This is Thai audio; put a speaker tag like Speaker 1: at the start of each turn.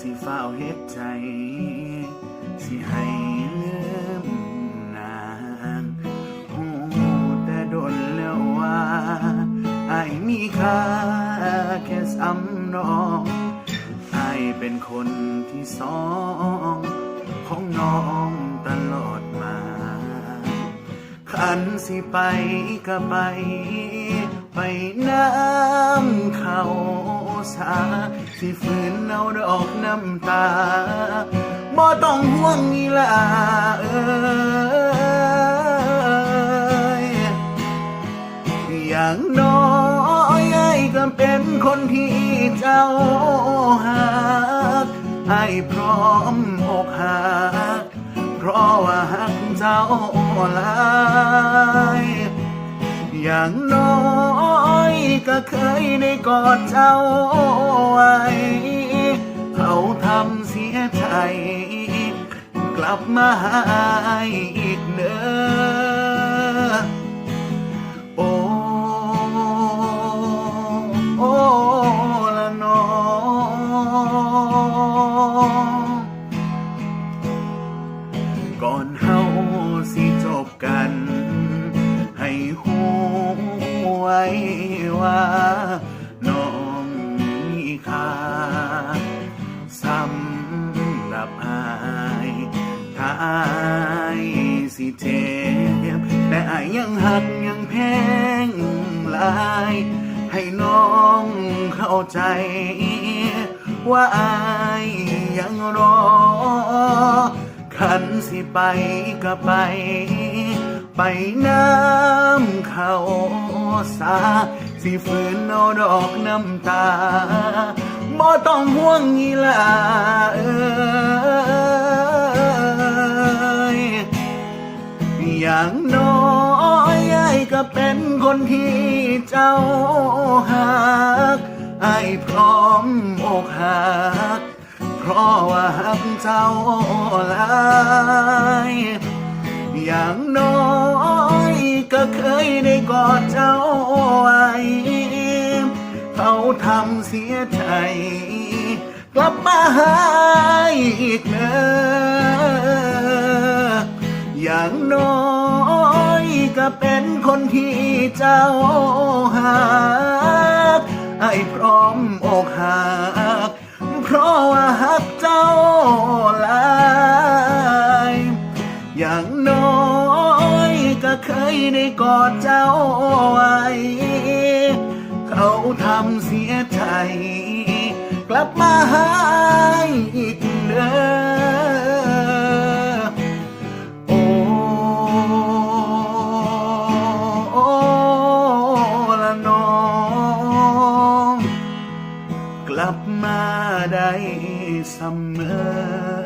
Speaker 1: สิเฝ้าเฮ็ดใจ สิให้ลืมนานหูแต่ดนแล้วว่าไอ้มีค่าแค่สำนองไอ้เป็นคนที่สอง ของน้องตลอดมา ขันสิไปก็ไป ไปน้ำ สาสิฝืนเอาดอกน้ำตาบ่ต้องห่วงอีหลาเอ้ยอย่างน้อยไอ้ก็เป็นคนที่เจ้าหักไอ้พร้อมอกหักเพราะว่าหักเจ้าหลายอย่างน้อย ก็เคยได้กอดเจ้าไว้เขาทำเสียใจ กลับมาหาอีกเนอ้อ ว่าน้องมีค่าสำหรับอายถ้าอายสิเจ็บแต่อายยังหักยังแพงหลาย ให้น้องเข้าใจ ว่าอายยังรอขันสิไปก็ไป ไปน้ำเขาสา สิฝืนเอาดอกน้ำตาบ่ต้องห่วงอีหลาเอยอย่างน้อยไอ้ก็เป็นคนที่เจ้าหักไอ้พร้อมอกหัก เพราะว่าหักเจ้าหลายอย่างน้อย ได้กอดเจ้าไว้เขาทำเสียใจ กลับมาหาอีกเนออย่างน้อยก็เป็นคนที่เจ้าหากไอ้พร้อ ได้กอดเจ้าไว้ เขาทำเสียใจ กลับมาหาอีกเด้อโอ้โอ้ละน้อง กลับมาได้เสมอ